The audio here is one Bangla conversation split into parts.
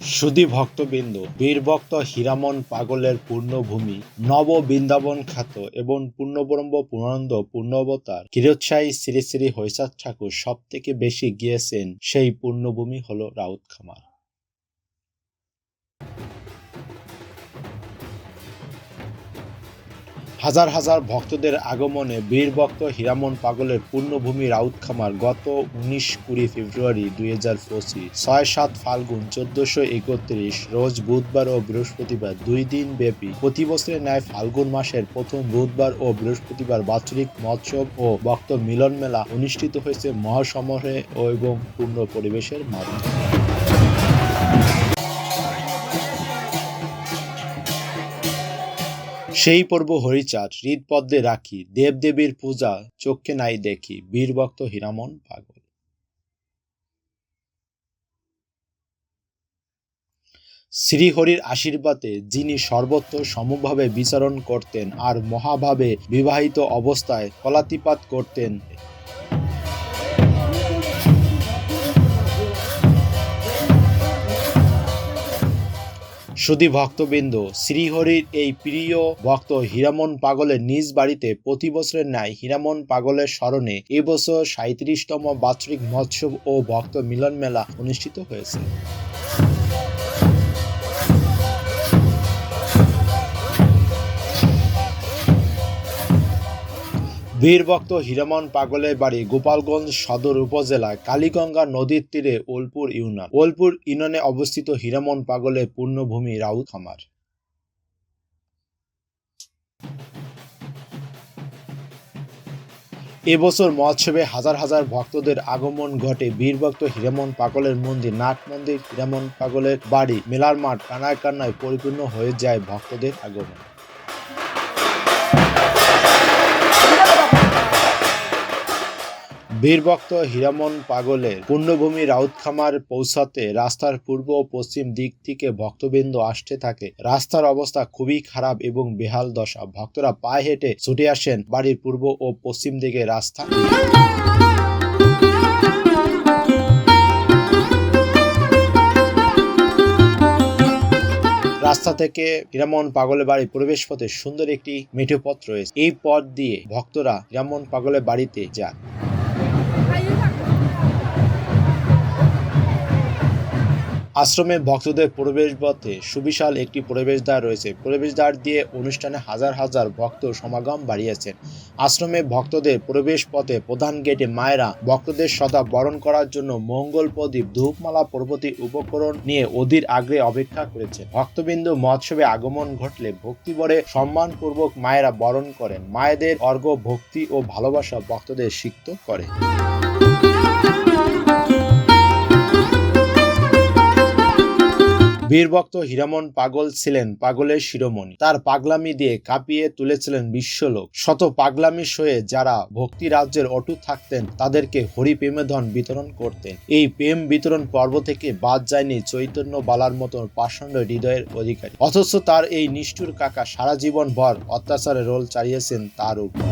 সুধী ভক্তবৃন্দ বীরভক্ত হীরামন পাগলের পূর্ণভূমি, নব বৃন্দাবন খ্যাত এবং পূর্ণব্রহ্ম পূর্ণানন্দ পূর্ণবতার, কিরোৎসাহী শ্রী শ্রী হৈসাদ ঠাকুর সব থেকে বেশি গিয়েছেন, সেই পূর্ণভূমি হল রাউত খামার হাজার হাজার ভক্তদের আগমনে বীরভক্ত হীরামন পাগলের পূর্ণভূমি রাউতখামার গত উনিশ কুড়ি ফেব্রুয়ারি দুই হাজার পঁচিশ, ছয় সাত ফাল্গুন চোদ্দশো একত্রিশ, রোজ বুধবার ও বৃহস্পতিবার দুই দিন ব্যাপী প্রতি বছরের ন্যায় ফাল্গুন মাসের প্রথম বুধবার ও বৃহস্পতিবার বাৎসরিক মৎসব ও ভক্ত মিলন মেলা অনুষ্ঠিত হয়েছে মহাসমারোহে ও এবং পূর্ণ পরিবেশের মাধ্যমে। সেই পর্ব হরিচাঁদ, হৃদপদ্মে রাখি, দেবদেবীর পূজা, চোখকে নাই দেখি, বীরভক্ত হীরামন পাগল। শ্রীহরির আশীর্বাদে যিনি সর্বত্র সমভাবে বিচরণ করতেন আর মহাভাবে বিবাহিত অবস্থায় কলাতিপাত করতেন সুধী ভক্তবৃন্দ, শ্রীহরির এই প্রিয় ভক্ত হীরামন পাগলের নিজ বাড়িতে প্রতি বছরের ন্যায় হীরামন পাগলের স্মরণে এবছর সাঁত্রিশতম বাৎসরিক মহোৎসব ও ভক্ত মিলন মেলা অনুষ্ঠিত হয়েছে। বীরভক্ত হীরামন পাগলের বাড়ি গোপালগঞ্জ সদর উপজেলায় কালীগঙ্গা নদীর তীরে ওলপুর ইউনিয়ন। ওলপুর ইউনিয়নে অবস্থিত হীরামন পাগলের পূর্ণভূমি রাউত খামার। এবছর মহোৎসবে হাজার হাজার ভক্তদের আগমন ঘটে। বীরভক্ত হীরামন পাগলের মন্দির, নাট মন্দির, হীরামন পাগলের বাড়ি, মেলার মাঠ কানায় কান্নায় পরিপূর্ণ হয়ে যায় ভক্তদের আগমন। বীরভক্ত হীরামন পাগলের পূর্ণভূমি রাউতখামার পৌঁছাতে রাস্তার পূর্ব ও পশ্চিম দিক থেকে ভক্তবৃন্দ আসতে থাকে। রাস্তার অবস্থা খুবই খারাপ এবং বেহাল দশা। ভক্তরা পায়ে হেঁটে ছুটে আসেন বাড়ির পূর্ব ও পশ্চিম দিকে রাস্তা। রাস্তা থেকে হীরামন পাগলের বাড়ি প্রবেশ পথে সুন্দর একটি মেঠো পথ রয়েছে। এই পথ দিয়ে ভক্তরা হীরামন পাগলের বাড়িতে যান। আশ্রমে ভক্তদের প্রবেশ পথে সুবিশাল একটি প্রবেশদ্বার রয়েছে। প্রবেশদ্বার দিয়ে অনুষ্ঠানে হাজার হাজার ভক্ত সমাগম বাড়িয়েছেন। আশ্রমে ভক্তদের প্রবেশ পথে প্রধান গেটে মায়েরা ভক্তদের সদা বরণ করার জন্য মঙ্গল প্রদীপ, ধূপমালা প্রভৃতি উপকরণ নিয়ে অধীর আগ্রে অপেক্ষা করেছে ভক্তবিন্দু মহোৎসবে আগমন ঘটলে ভক্তিবরে সম্মানপূর্বক মায়েরা বরণ করেন। মায়েদের অর্ঘ ভক্তি ও ভালোবাসা ভক্তদের সিক্ত করে। বীরভক্ত হীরামন পাগল ছিলেন পাগলের শিরোমণি। তার পাগলামি দিয়ে কাঁপিয়ে তুলেছিলেন বিশ্বলোক। শত পাগলামি সয়ে যারা ভক্তি রাজ্যের অটুট থাকতেন, তাদেরকে হরি প্রেমেধন বিতরণ করতেন। এই প্রেম বিতরণ পর্ব থেকে বাদ যায়নি চৈতন্য বালার মতন পাষণ্ড হৃদয়ের অধিকারী। অথচ তার এই নিষ্ঠুর কাকা সারা জীবন ভর অত্যাচারের রোল চালিয়েছেন তার উপর।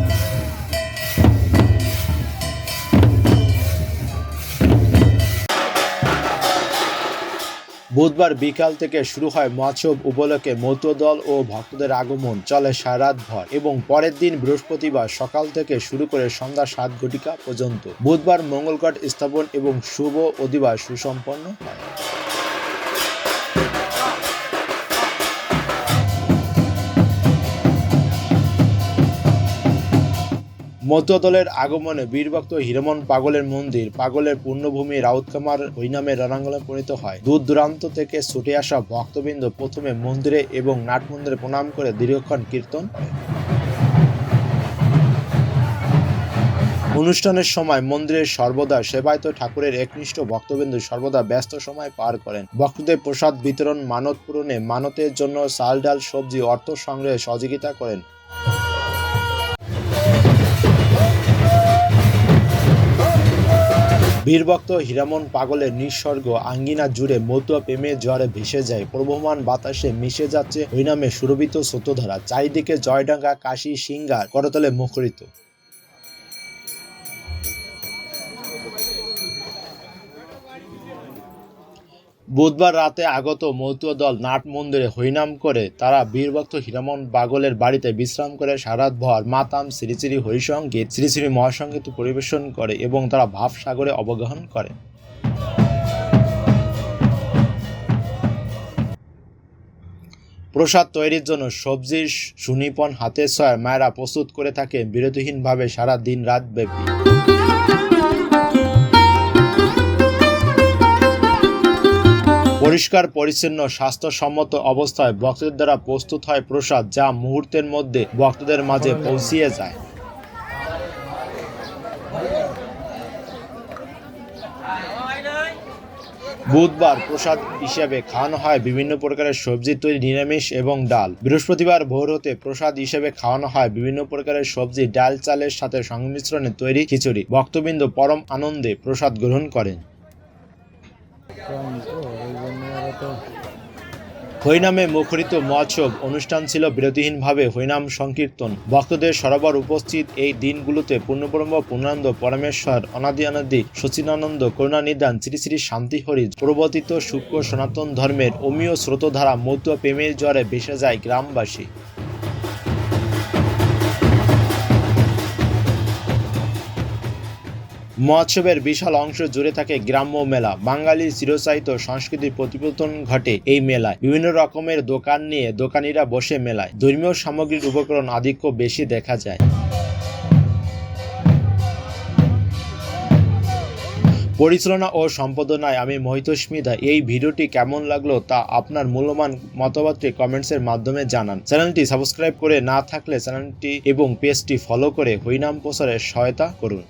বুধবার বিকাল থেকে শুরু হয় মহোৎসব উপলক্ষে মতদল ও ভক্তদের আগমন, চলে সারাত ভর এবং পরের দিন বৃহস্পতিবার সকাল থেকে শুরু করে সন্ধ্যা সাত ঘটিকা পর্যন্ত। বুধবার মঙ্গলকট স্থাপন এবং শুভ অধিবাস সুসম্পন্ন হয়। মধ্যদলের আগমনে বীরভক্ত হীরমন পাগলের মন্দির, পাগলের পূর্ণভূমি রাউতকামার হরিনামে রণাঙ্গনে পরিণত হয়। দূর দূরান্ত থেকে ছুটে আসা ভক্তবৃন্দ প্রথমে মন্দিরে এবং নাট মন্দিরে প্রণাম করে দীর্ঘক্ষণ কীর্তন করে অনুষ্ঠানের সময় মন্দিরের সর্বদা সেবায়ত ঠাকুরের একনিষ্ঠ ভক্তবিন্দু সর্বদা ব্যস্ত সময় পার করেন। ভক্তদের প্রসাদ বিতরণ, মানত পূরণে মানতের জন্য চাল ডাল, সবজি, অর্থ সংগ্রহে সহযোগিতা করেন। বীরভক্ত হীরামন পাগলের নিঃসর্গ আঙ্গিনা জুড়ে মতুয়া প্রেমের জ্বরে ভেসে যায়। প্রবহমান বাতাসে মিশে যাচ্ছে ওই নামে সুরভিত স্রোতধারা, চারিদিকে জয়ডাঙ্গা, কাশি, সিঙ্গার, করতলে মুখরিত। বুধবার রাতে আগত মৌতুয় দল নাট মন্দিরে হরিনাম করে তারা বীরভক্ত হীরামন বাগলের বাড়িতে বিশ্রাম করে সারাত ভর মাতাম শ্রী শ্রী হরিসঙ্গীত শ্রী শ্রী মহাসঙ্গীত পরিবেশন করে এবং তারা ভাবসাগরে অবগাহন করে। প্রসাদ তৈরির জন্য সবজির সুনিপন হাতে সয় মায়েরা প্রস্তুত করে থাকে বিরতিহীনভাবে সারা দিন রাত ব্যাপী পরিষ্কার, পরিচ্ছন্ন, স্বাস্থ্যসম্মত অবস্থায় ভক্তদের দ্বারা প্রস্তুত হয় প্রসাদ, যা মুহূর্তের মধ্যে ভক্তদের মাঝে পৌঁছিয়ে যায়। বুধবার প্রসাদ হিসেবে খাওয়ানো হয় বিভিন্ন প্রকারের সবজি তৈরি, নিরামিষ এবং ডাল। বৃহস্পতিবার ভোর হতে প্রসাদ হিসেবে খাওয়ানো হয় বিভিন্ন প্রকারের সবজি, ডাল চালের সাথে সংমিশ্রণে তৈরি খিচুড়ি। ভক্তবৃন্দ পরম আনন্দে প্রসাদ গ্রহণ করেন। হরিনামে মুখরিত মহোৎসব অনুষ্ঠান ছিল বিরতিহীনভাবে হরিনাম সংকীর্তন। ভক্তদের সরবর উপস্থিত এই দিনগুলোতে পূর্ণব্রহ্ম, পূর্ণানন্দ, পরমেশ্বর অনাদি অনাদি সচিনানন্দ করুণানিদান, শ্রী শ্রী শান্তিহরি, প্রবর্তিত শুক্র সনাতন ধর্মের অমীয় স্রোতধারা মধ্য প্রেমের জ্বরে ভেসে যায় গ্রামবাসী। মহোৎসবের বিশাল অংশ জুড়ে থাকে গ্রাম্য মেলা। বাঙালির চিরচাহিত সংস্কৃতির প্রতিপতন ঘটে এই মেলায়। বিভিন্ন রকমের দোকান নিয়ে দোকানিরা বসে মেলায়। ধর্মীয় সামগ্রীর উপকরণ আধিক্য বেশি দেখা যায়। পরিচালনা ও সম্পাদনায় আমি মহিতস্মিতা এই ভিডিওটি কেমন লাগল তা আপনার মূল্যবান মতামতটি কমেন্টসের মাধ্যমে জানান। চ্যানেলটি সাবস্ক্রাইব করে না থাকলে চ্যানেলটি এবং পেজটি ফলো করে হরিনাম প্রচারে সহায়তা করুন।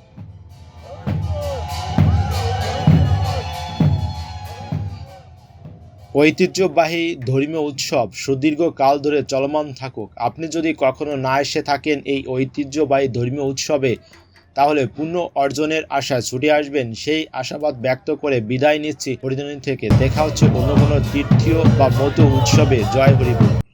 ঐতিহ্যবাহী ধর্মীয় উৎসব সুদীর্ঘ কাল ধরে চলমান থাকুক। আপনি যদি কখনো না এসে থাকেন এই ঐতিহ্যবাহী ধর্মীয় উৎসবে, তাহলে পূর্ণ অর্জনের আশায় ছুটে আসবেন। সেই আশাবাদ ব্যক্ত করে বিদায় নিচ্ছি। হরিদিন থেকে দেখা হচ্ছে অন্য কোনো তীর্থীয় বা মতো উৎসবে। জয় হরিবল